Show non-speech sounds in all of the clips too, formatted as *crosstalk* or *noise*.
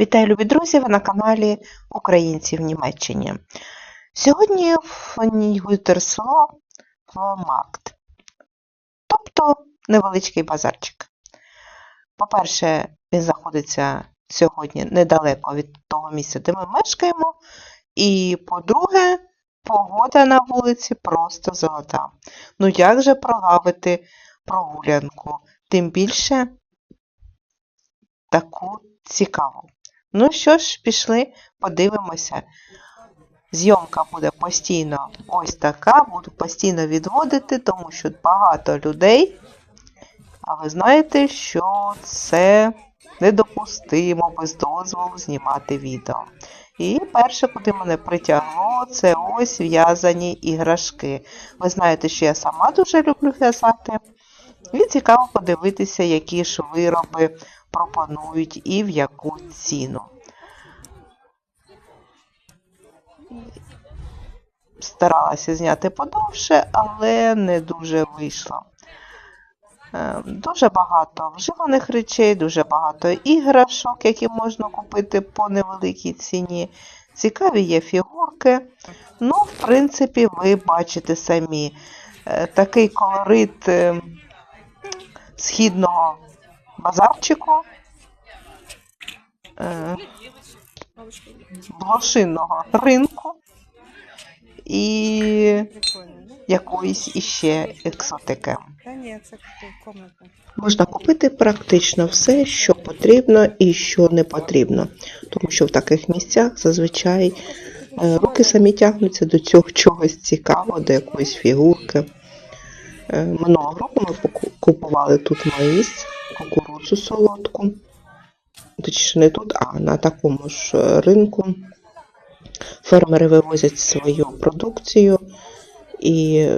Вітаю, любі друзі! Ви на каналі Українці в Німеччині. Сьогодні в Нігутерсло Фломакт, тобто невеличкий базарчик. По-перше, він знаходиться сьогодні недалеко від того місця, де ми мешкаємо. І по-друге, погода на вулиці просто золота. Ну як же прогавити прогулянку? Тим більше таку цікаву. Ну що ж, пішли, подивимося. Зйомка буде постійно ось така, буду постійно відводити, тому що багато людей. А ви знаєте, що це недопустимо без дозволу знімати відео. І перше, куди мене притягло, це ось в'язані іграшки. Ви знаєте, що я сама дуже люблю в'язати. І цікаво подивитися, які ж вироби пропонують і в яку ціну. Старалася зняти подовше, але не дуже вийшло. Е, Дуже багато вживаних речей, дуже багато іграшок, які можна купити по невеликій ціні. Цікаві є фігурки. Ну, в принципі, ви бачите самі е, такий колорит е, східного базарчику, е, блошиного ринку і якоїсь іще екзотики. Можна купити практично все, що потрібно і що не потрібно. Тому що в таких місцях зазвичай е, руки самі тягнуться до цього чогось цікавого, до якоїсь фігурки. Е, Минулого року ми купували тут маїс, кукурудзу солодку. Точніше, не тут, а на такому ж е, ринку. Фермери вивозять свою продукцію і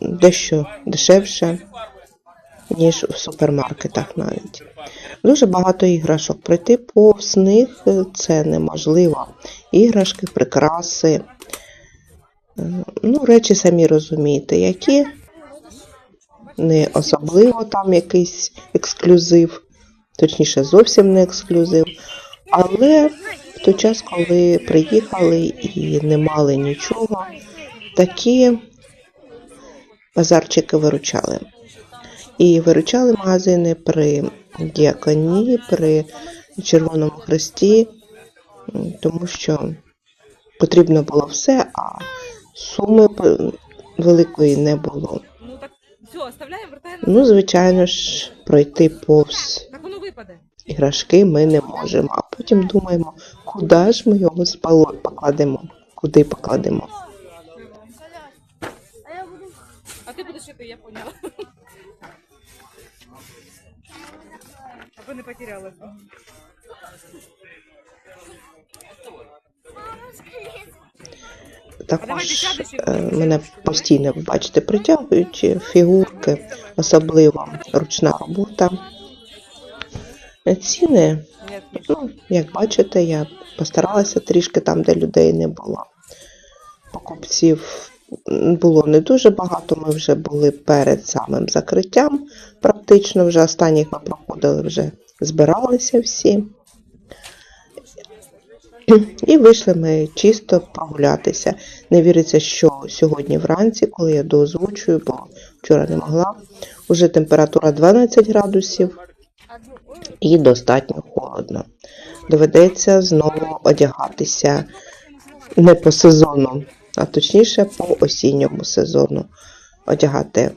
дещо дешевше, ніж в супермаркетах навіть. Дуже багато іграшок. Пройти повз них е, це неможливо. Іграшки, прикраси. Е, Ну, речі самі розумієте, які. Не особливо там якийсь ексклюзив, точніше, зовсім не ексклюзив. Але в той час, коли приїхали і не мали нічого, такі базарчики виручали. І виручали магазини при діаконії, при Червоному Хресті, тому що потрібно було все, а суми великої не було. Ну все, оставляємо, вертаємо. Ну, звичайно ж, пройти повз Так воно випаде. іграшки ми не можемо. А потім думаємо, куди ж ми його спало покладемо, куди покладемо. А ти будеш іти, я поняла. Аби не потерялася. Також е, мене постійно, бачите, притягують фігурки, особливо ручна робота. Е, Ціни, ну, як бачите, я постаралася трішки там, де людей не було. Покупців було не дуже багато, ми вже були перед самим закриттям. Практично вже останніх ми проходили, вже збиралися всі. І вийшли ми чисто прогулятися. Не віриться, що сьогодні вранці, коли я доозвучую, бо вчора не могла, уже температура 12 градусів і достатньо холодно. Доведеться знову одягатися не по сезону, а точніше по осінньому сезону. Одягати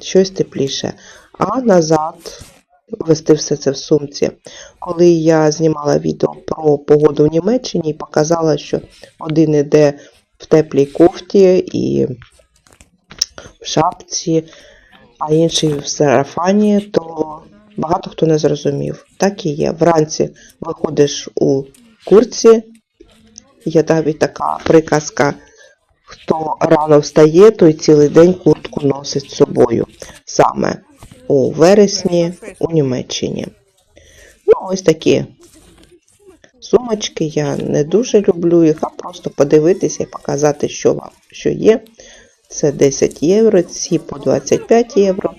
щось тепліше. А назад вести все це в сумці. Коли я знімала відео про погоду в Німеччині і показала, що один іде в теплій кофті і в шапці, а інший в сарафані, то багато хто не зрозумів. Так і є. Вранці виходиш у курці. Є навіть така приказка, хто рано встає, той цілий день куртку носить з собою. Саме у вересні у Німеччині. Ну, ось такі сумочки. Я не дуже люблю їх, а просто подивитися і показати, що вам що є. Це 10 євро, ці по 25 євро.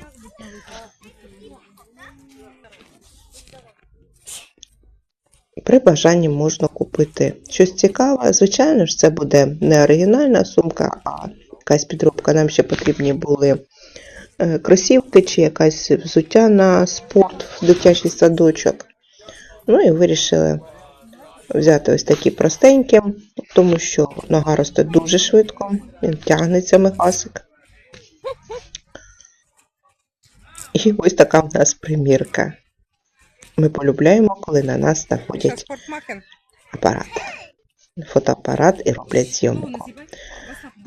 При бажанні можна купити щось цікаве. Звичайно ж, це буде не оригінальна сумка, а якась підробка. Нам ще потрібні були кросівки чи якась взуття на спорт в дитячий садочок. Ну і вирішили взяти ось такі простенькі, тому що нога росте дуже швидко, він тягнеться мехасик. І ось така в нас примірка. Ми полюбляємо, коли на нас знаходять апарат. Фотоапарат і роблять зйомку.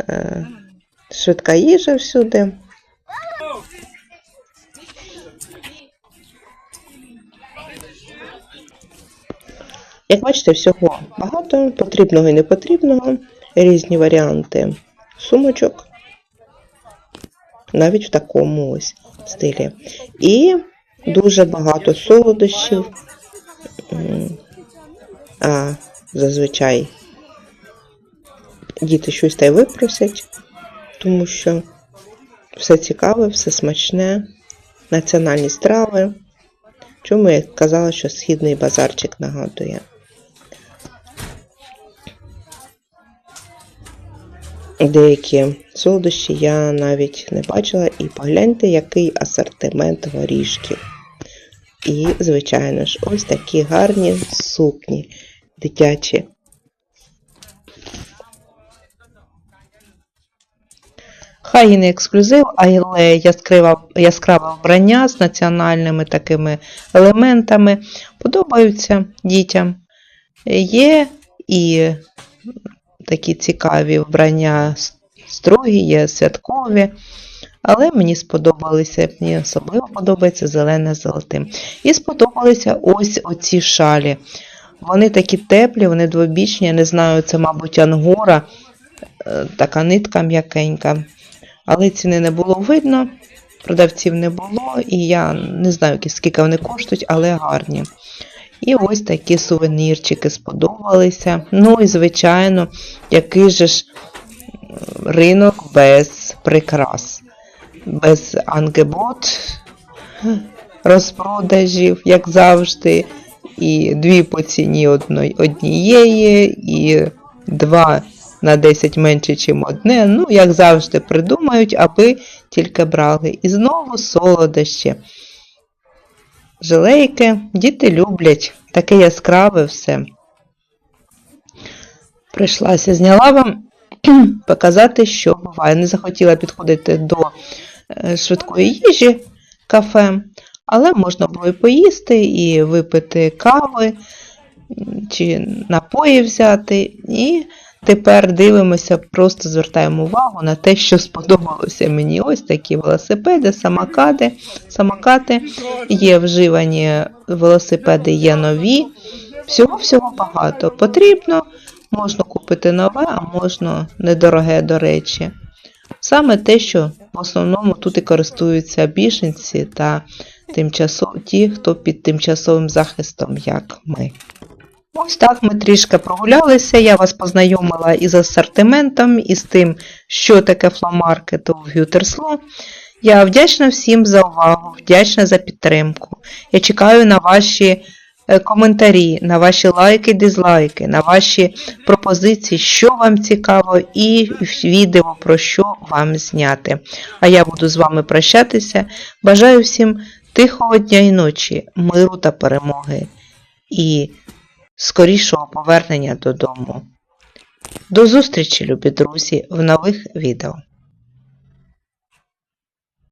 Е, Швидка їжа всюди. Як бачите, всього багато, потрібного і непотрібного, різні варіанти сумочок, навіть в такому ось стилі. І дуже багато солодощів. А зазвичай діти щось та й випросять, тому що все цікаве, все смачне, національні страви. Чому я казала, що східний базарчик нагадує. Деякі солодощі я навіть не бачила, і погляньте, який асортимент горішків. І, звичайно ж, ось такі гарні сукні дитячі. Хай і не ексклюзив, але яскраве, яскраве вбрання з національними такими елементами подобаються дітям. Є і такі цікаві вбрання строгі, є святкові. Але мені сподобалися, мені особливо подобається зелене з золотим. І сподобалися ось оці шалі. Вони такі теплі, вони двобічні, я не знаю, це, мабуть, ангора, е, така нитка м'якенька. Але ціни не було видно, продавців не було, і я не знаю, скільки вони коштують, але гарні. І ось такі сувенірчики сподобалися. Ну і, звичайно, який же ж ринок без прикрас, без ангебот, розпродажів, як завжди, і дві по ціні однієї, і два на 10 менше, ніж одне. Ну, як завжди, придумають, аби тільки брали. І знову солодощі. Жилейки, діти люблять, таке яскраве все. Прийшлася, зняла вам *clears throat* показати, що буває. Не захотіла підходити до е, швидкої їжі кафе, але можна було і поїсти, і випити кави, чи напої взяти. І тепер дивимося, просто звертаємо увагу на те, що сподобалося мені. Ось такі велосипеди, самокати, самокати. Є вживані велосипеди, є нові. Всього-всього багато. Потрібно, можна купити нове, а можна недороге, до речі. Саме те, що в основному тут і користуються біженці та тимчасов... ті, хто під тимчасовим захистом, як ми. Ось так ми трішки прогулялися. Я вас познайомила із асортиментом, і з тим, що таке фломаркет у Гютерсло. Я вдячна всім за увагу, вдячна за підтримку. Я чекаю на ваші е, коментарі, на ваші лайки, дизлайки, на ваші пропозиції, що вам цікаво, і відео про що вам зняти. А я буду з вами прощатися. Бажаю всім тихого дня і ночі, миру та перемоги. І скорішого повернення додому. До зустрічі, любі друзі, в нових відео.